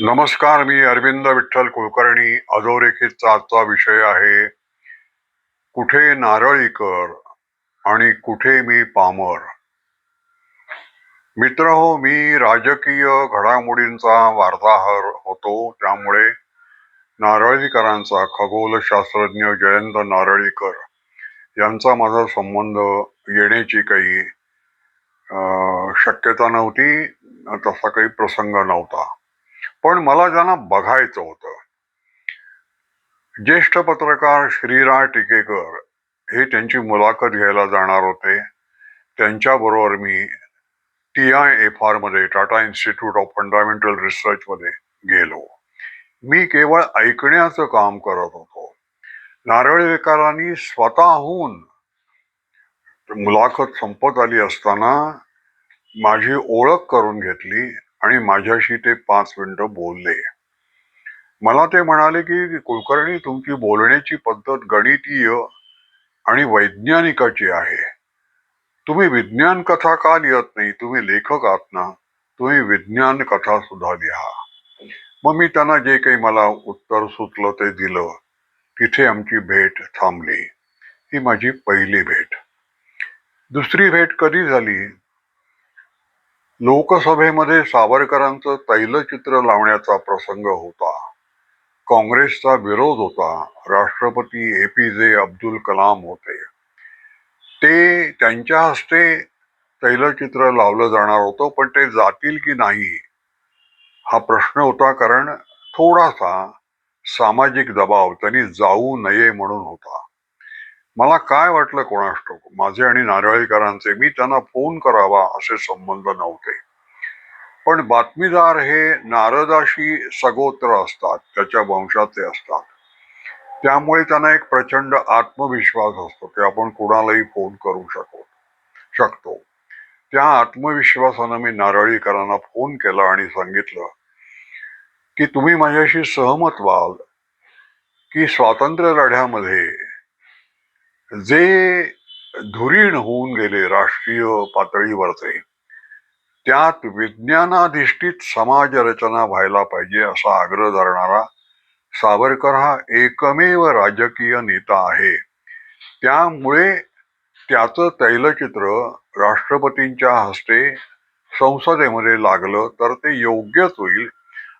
नमस्कार मी अरविंद विठ्ठल कुलकर्णी. अधोरेखितचा आजचा विषय आहे कुठे नारळीकर आणि कुठे मी पामर? मित्र हो मी राजकीय घडामोडींचा वार्ताहर होतो. त्यामुळे नारळीकरांचा खगोलशास्त्रज्ञ जयंत नारळीकर यांचा माझा संबंध येण्याची काही अं, शक्यता नव्हती. तसा काही प्रसंग नव्हता. पण मला त्यांना बघायचं होतं. ज्येष्ठ पत्रकार श्रीराज टिकेकर हे त्यांची मुलाखत घ्यायला जाणार होते. त्यांच्याबरोबर मी टी आय एफ आरमध्ये Tata institute of fundamental research मध्ये गेलो. मी केवळ ऐकण्याचं काम करत होतो. नारळवेकरांनी स्वतःहून मुलाखत संपत आली असताना माझी ओळख करून घेतली. आणि माझ्याशी ते पाच मिनटं बोलले. मला ते म्हणाले की कुलकर्णी तुमची बोलण्याची पद्धत गणितीय आणि वैज्ञानिकाची आहे. तुम्ही विज्ञान कथा का लिहत नाही? तुम्ही लेखक आहात ना? तुम्ही विज्ञान कथा सुद्धा लिहा. मग मी त्यांना जे काही मला उत्तर सुचलं ते दिलं. तिथे आमची भेट थांबली. ही माझी पहिली भेट. दुसरी भेट कधी झाली? लोकसभेमध्ये सावरकरांचं तैलचित्र लावण्याचा प्रसंग होता. काँग्रेसचा विरोध होता. राष्ट्रपती ए पी जे अब्दुल कलाम होते. ते त्यांच्या हस्ते तैलचित्र लावलं जाणार होतं पण ते जातील की नाही हा प्रश्न होता कारण थोडासा सामाजिक दबाव त्यांनी जाऊ नये म्हणून होता. मला काय वाटलं कोणास ठाऊक माझे आणि नारळीकरांचे मी त्यांना फोन करावा असे संबंध नव्हते. पण बातमीदार हे नारदाशी सगोत्र असतात त्याच्या वंशाचे असतात. त्यामुळे त्यांना एक प्रचंड आत्मविश्वास असतो की आपण कुणालाही फोन करू शकतो शकतो. त्या आत्मविश्वासानं मी नारळीकरांना फोन केला आणि सांगितलं की तुम्ही माझ्याशी सहमत व्हाल की स्वातंत्र्य लढ्यामध्ये जे धुरीण होऊन गेले राष्ट्रीय पातळीवरचे त्यात विज्ञानाधिष्ठित समाज रचना व्हायला पाहिजे असा आग्रह धरणारा सावरकर हा एकमेव राजकीय नेता आहे. त्यामुळे त्याचं तैलचित्र राष्ट्रपतींच्या हस्ते संसदेमध्ये लागलं तर ते योग्यच होईल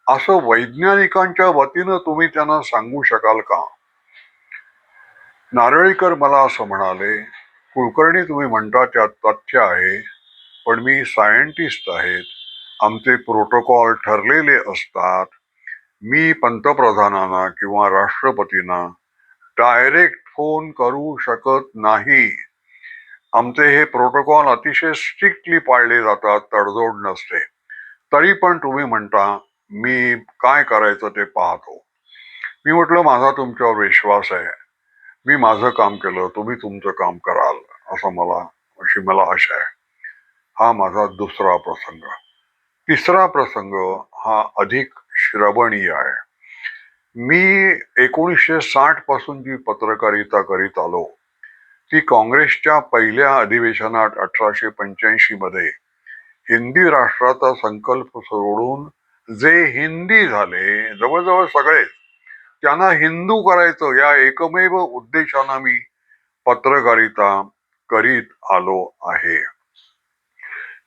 असं वैज्ञानिकांच्या वतीनं तुम्ही त्यांना सांगू शकाल का? नारळीकर मला असं म्हणाले कुलकर्णी तुम्ही म्हणता त्यात तथ्य आहे पण मी सायंटिस्ट आहेत. आमचे प्रोटोकॉल ठरलेले असतात. मी पंतप्रधानांना किंवा राष्ट्रपतींना डायरेक्ट फोन करू शकत नाही. आमचे हे प्रोटोकॉल अतिशय स्ट्रिक्टली पाळले जातात तडजोड नसते. तरी पण तुम्ही म्हणता मी काय करायचं ते पाहतो. मी म्हटलं माझा तुमच्यावर विश्वास आहे. मी माझं काम केलं तुम्ही तुमचं काम कराल असं मला अशी मला आशा आहे. हा माझा दुसरा प्रसंग. तिसरा प्रसंग हा अधिक श्रवणीय आहे. मी एकोणीसशे साठपासून जी पत्रकारिता करीत आलो ती काँग्रेसच्या पहिल्या अधिवेशनात अठराशे पंच्याऐंशी मध्ये हिंदी राष्ट्राचा संकल्प सोडून जे हिंदी झाले जवळजवळ सगळेच त्यांना हिंदू करायचं या एकमेव उद्देशानं मी पत्रकारिता करीत आलो आहे.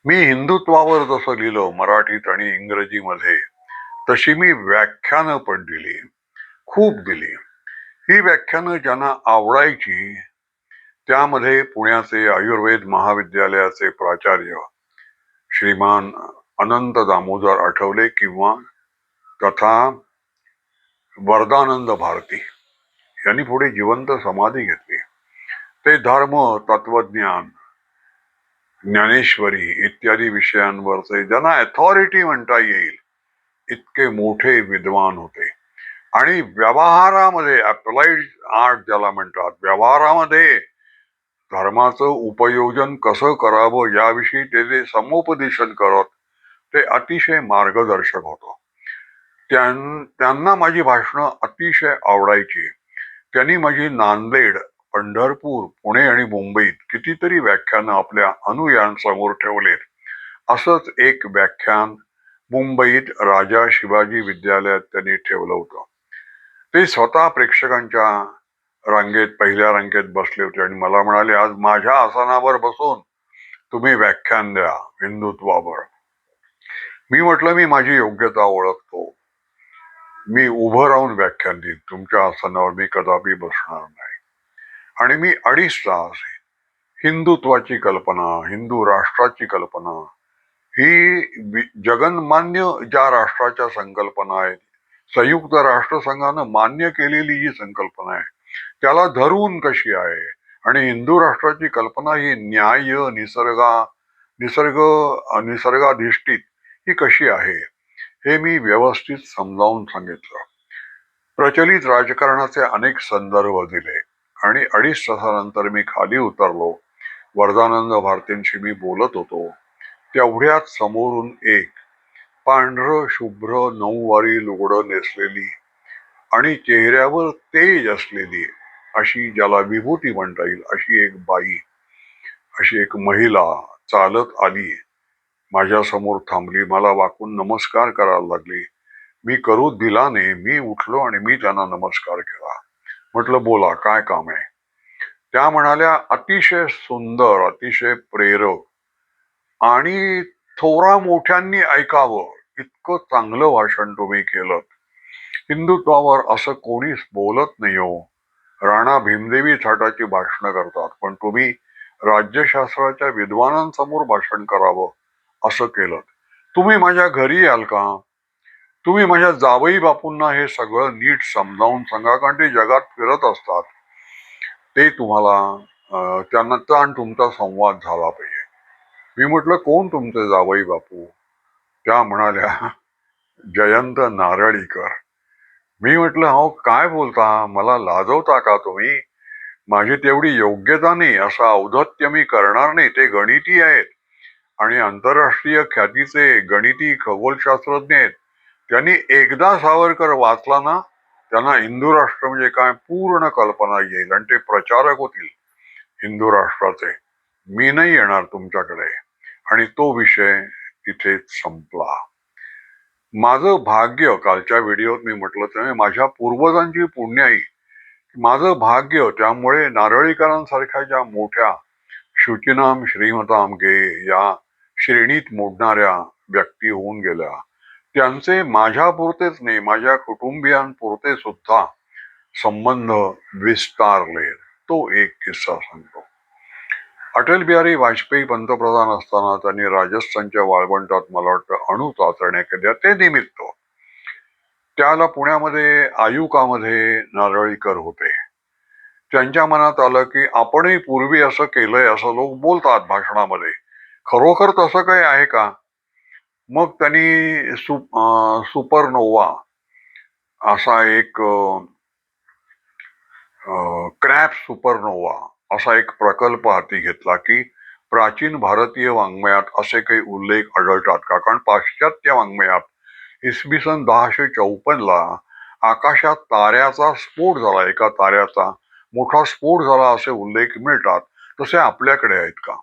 मी हिंदुत्वावर जसं लिहिलं मराठीत आणि इंग्रजीमध्ये तशी मी व्याख्यानं पण दिली खूप दिली. ही व्याख्यानं ज्यांना आवडायची त्यामध्ये पुण्याचे आयुर्वेद महाविद्यालयाचे प्राचार्य श्रीमान अनंत दामोदर आठवले किंवा तथा वरदानंद भारती यांनी पुढे जिवंत समाधी घेतली. ते धर्म तत्वज्ञान ज्ञानेश्वरी इत्यादी विषयांवरचे ज्यांना अथॉरिटी म्हणता येईल इतके मोठे विद्वान होते. आणि व्यवहारामध्ये अप्लाइड आर्ट ज्याला म्हणतात व्यवहारामध्ये धर्माचं उपयोजन कसं करावं याविषयी ते जे समुपदेशन करत ते अतिशय मार्गदर्शक होतं. त्यां त्यांना माझी भाषणं अतिशय आवडायची. त्यांनी माझी नांदेड पंढरपूर पुणे आणि मुंबईत कितीतरी व्याख्यानं आपल्या अनुयायांसमोर ठेवलेत. असंच एक व्याख्यान मुंबईत राजा शिवाजी विद्यालयात त्यांनी ठेवलं होतं. ते स्वतः प्रेक्षकांच्या रांगेत पहिल्या रांगेत बसले होते आणि मला म्हणाले आज माझ्या आसनावर बसून तुम्ही व्याख्यान द्या हिंदुत्वावर. मी म्हटलं मी माझी योग्यता ओळखतो. मी उभं राहून व्याख्यान देईन. तुमच्या आसनावर मी कदापि बसणार नाही. आणि मी अडीच तास हिंदुत्वाची कल्पना हिंदू राष्ट्राची कल्पना ही जगनमान्य जगन्मान्य ज्या राष्ट्राच्या संकल्पना आहेत संयुक्त राष्ट्रसंघानं मान्य केलेली जी संकल्पना आहे त्याला धरून कशी आहे? आणि हिंदू राष्ट्राची कल्पना ही न्याय निसर्गा निसर्ग निसर्गाधिष्ठित ही कशी आहे? हे मी व्यवस्थित समजावून सांगितलं. प्रचलित राजकारणाचे अनेक संदर्भ दिले आणि अडीच तासानंतर मी खाली उतरलो. वरदानंद भारतींशी मी बोलत होतो. तेवढ्यात समोरून एक पांढरं शुभ्र नऊवारी लुगडं नेसलेली आणि चेहऱ्यावर तेज असलेली अशी ज्याला विभूती म्हणता येईल अशी एक बाई अशी एक महिला चालत आली. माझ्यासमोर थांबली मला वाकून नमस्कार करायला लागली. मी करू दिलाने मी उठलो आणि मी त्यांना नमस्कार केला. म्हटलं बोला काय काम आहे? त्या म्हणाल्या अतिशय सुंदर अतिशय प्रेरक आणि थोरा मोठ्यांनी ऐकावं. इतकं चांगलं भाषण तुम्ही केलं हिंदुत्वावर असं कोणीच बोलत नाही हो. राणा भीमदेवी थाटाची भाषणं करतात पण तुम्ही राज्यशास्त्राच्या विद्वानांसमोर भाषण करावं. असं केलं. तुम्ही माझ्या घरी याल का? तुम्ही माझ्या जावई बापूंना हे सगळं नीट समजावून सांगा कारण ते जगात फिरत असतात. ते तुम्हाला त्यांना आणि तुमचा संवाद झाला पाहिजे. मी म्हटलं कोण तुमचे जावई बापू? त्या म्हणाल्या जयंत नारळीकर. मी म्हटलं हो काय बोलता? मला लाजवता का तुम्ही? माझी तेवढी योग्यता नाही असं औदत्य मी करणार नाही. ते गणिती आहेत. आणि आंतरराष्ट्रीय ख्यातीचे गणिती खगोलशास्त्रज्ञ आहेत. त्यांनी एकदा सावरकर वाचला ना त्यांना हिंदू राष्ट्र म्हणजे काय पूर्ण कल्पना येईल आणि ते प्रचारक होतील हिंदू राष्ट्राचे. मी नाही येणार तुमच्याकडे. आणि तो विषय तिथेच संपला. माझं भाग्य कालच्या व्हिडिओत मी म्हटलं त्यामुळे माझ्या पूर्वजांची पुण्याई. माझं भाग्य त्यामुळे नारळीकरांसारख्या ज्या मोठ्या शुचिनाम श्रीमताम गे या श्रेणीत मोडणाऱ्या व्यक्ती होऊन गेल्या. त्यांचे माझ्यापुरतेच नाही माझ्या कुटुंबियांपुरते सुद्धा संबंध विस्तारले. तो एक किस्सा सांगतो. अटल बिहारी वाजपेयी पंतप्रधान असताना त्यांनी राजस्थानच्या वाळवंटात मला वाटतं अणु चाचण्या केल्या ते निमित्त त्याला पुण्यामध्ये आयुकामध्ये नारळीकर होते. त्यांच्या मनात आलं की आपणही पूर्वी असं केलंय असं लोक बोलतात भाषणामध्ये. खरोखर तसं काही आहे का? मग त्यांनी सु सुपरनोवा असा एक क्रॅप सुपरनोवा असा एक प्रकल्प हाती घेतला की प्राचीन भारतीय वाङ्मयात असे काही उल्लेख आढळतात का? कारण पाश्चात्य वाङ्मयात इसवी सन दहाशे चौपन्नला आकाशात ताऱ्याचा स्फोट झाला. एका ताऱ्याचा मोठा स्फोट झाला असे उल्लेख मिळतात. तसे आपल्याकडे आहेत का?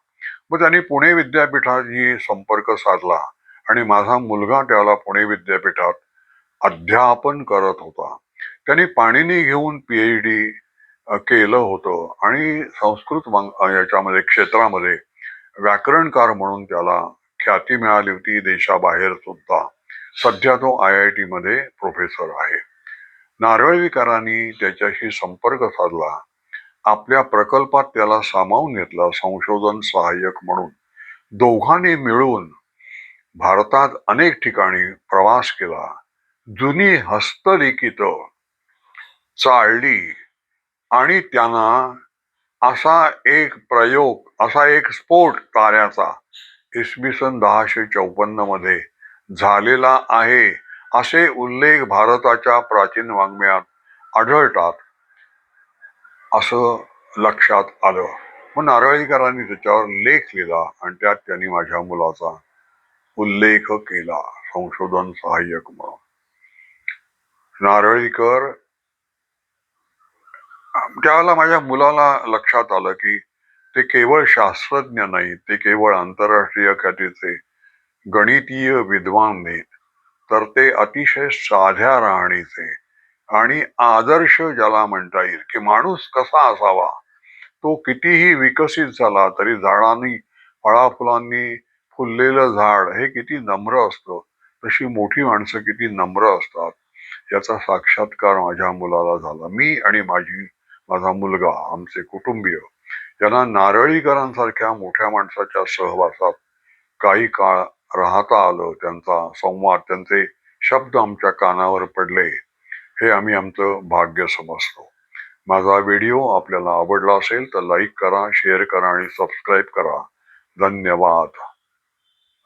मग त्यांनी पुणे विद्यापीठाशी संपर्क साधला आणि माझा मुलगा त्याला पुणे विद्यापीठात अध्यापन करत होता. त्यांनी पाणिनी घेऊन पीएच डी केलं होतं आणि संस्कृत याच्यामध्ये क्षेत्रामध्ये व्याकरणकार म्हणून त्याला ख्याती मिळाली होती देशाबाहेर सुद्धा. सध्या तो आय आय टी मध्ये प्रोफेसर आहे. नारळीकरांनी त्याच्याशी संपर्क साधला. आपल्या प्रकल्पात त्याला सामावून घेतला संशोधन सहाय्यक म्हणून. दोघांनी मिळून भारतात अनेक ठिकाणी प्रवास केला. जुनी हस्तलिखित चाळली आणि त्यांना असा एक प्रयोग असा एक स्फोट ताऱ्याचा इसवी सन दहाशे चौपन्नमध्ये झालेला आहे असे उल्लेख भारताच्या प्राचीन वाङ्मयात आढळतात. असं लक्षात आलं. मग नारळीकरांनी त्याच्यावर लेख लिहिला आणि त्यात त्यांनी माझ्या मुलाचा उल्लेख केला संशोधन सहाय्यक म्हणून. नारळीकर त्यावेळेला माझ्या मुलाला लक्षात आलं की ते केवळ शास्त्रज्ञ नाहीत ते केवळ आंतरराष्ट्रीय ख्यातीचे गणितीय विद्वान नाहीत तर ते अतिशय साध्या राहणीचे आणि आदर्श ज्याला म्हणता येईल की माणूस कसा असावा तो कितीही विकसित झाला तरी झाडांनी फळाफुलांनी फुललेलं झाड हे किती नम्र असतं तशी मोठी माणसं किती नम्र असतात याचा साक्षात्कार माझ्या मुलाला झाला. मी आणि माझी माझा मुलगा आमचे कुटुंबीय यांना नारळीकरांसारख्या मोठ्या माणसाच्या सहवासात काही काळ राहता आलं त्यांचा संवाद त्यांचे शब्द आमच्या कानावर पडले हे आम्ही आमचं भाग्य समजतो. माझा व्हिडिओ आपल्याला आवडला असेल तर लाईक करा शेअर करा आणि सबस्क्राईब करा. धन्यवाद.